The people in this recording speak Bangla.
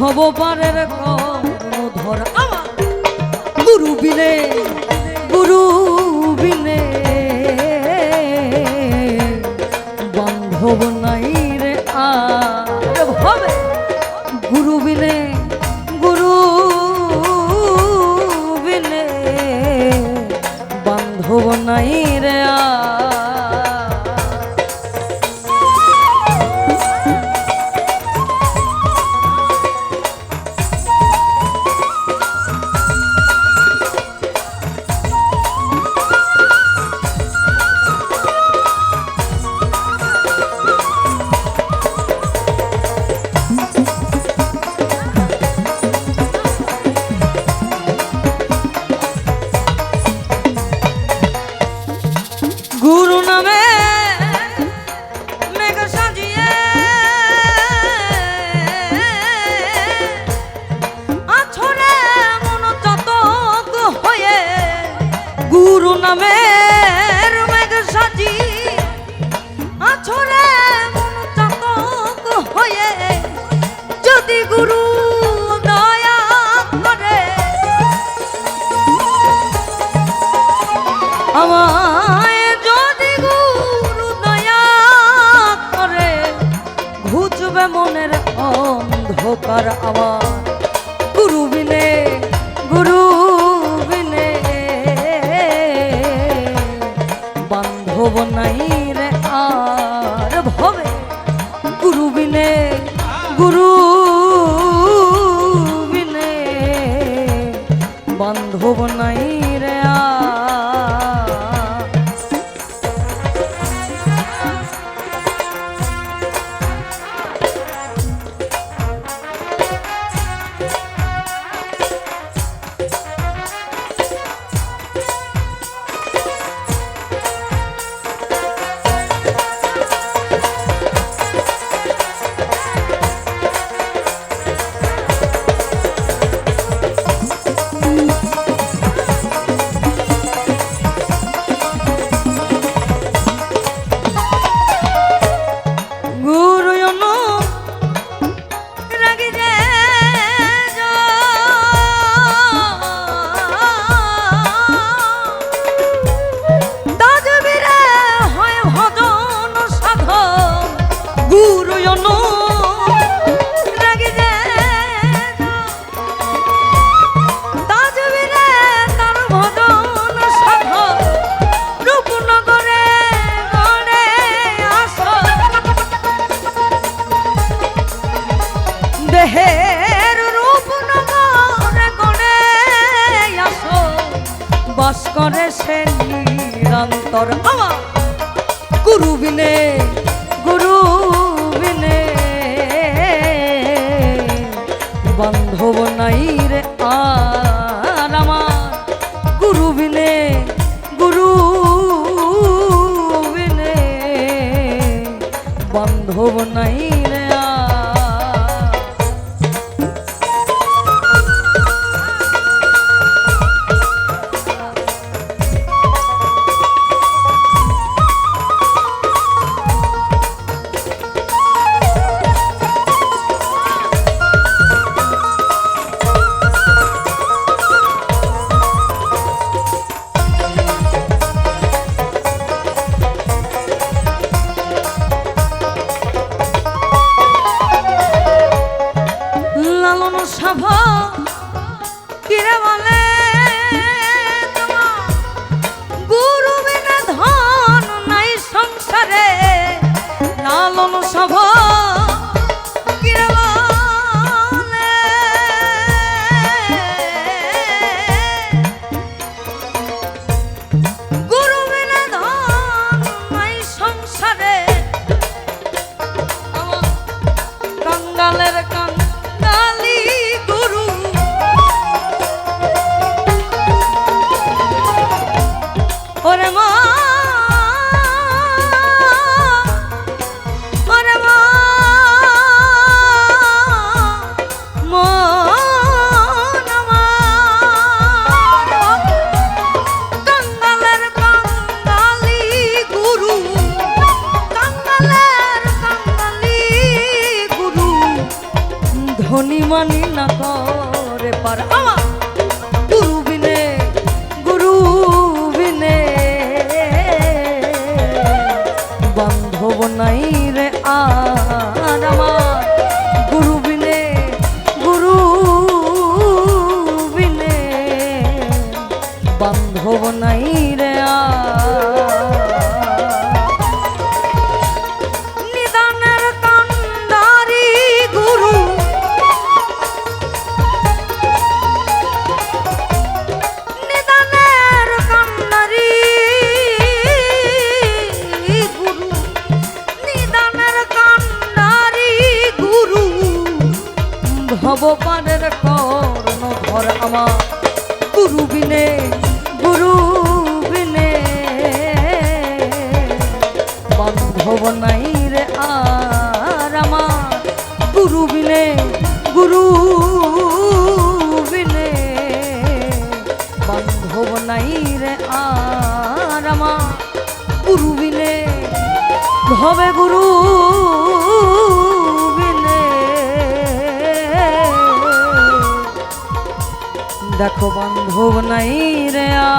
ভবপারের কর্মধর আমার। গুরু বিনে, গুরু বিলে বান্ধব নাই রে আর ভবে গুরু বিনে গুরু বিনে। বান্ধব নাই রে আর আমায় যদি গুরু দয়া করে ঘুচবে মনের অন্ধকার আমার বাস করে সে নিরন্তর। আমার গুরু বিনে গুরু বিনে। বান্ধব নাই রে আর আমার। গুরু বিনে গুরু বিনে। বান্ধব নাই রে অভিমানী না করে পার। আমার ভবপানের কর্ণ ঘর আমার। গুরু বিনে গুরু বিনে বান্ধব নাই রে আর আমার। গুরু বিনে গুরু বিনে বান্ধব নাই রে আর আমার। গুরু বিনে হবে গুরু। দেখো বন্ধু নাই রে আ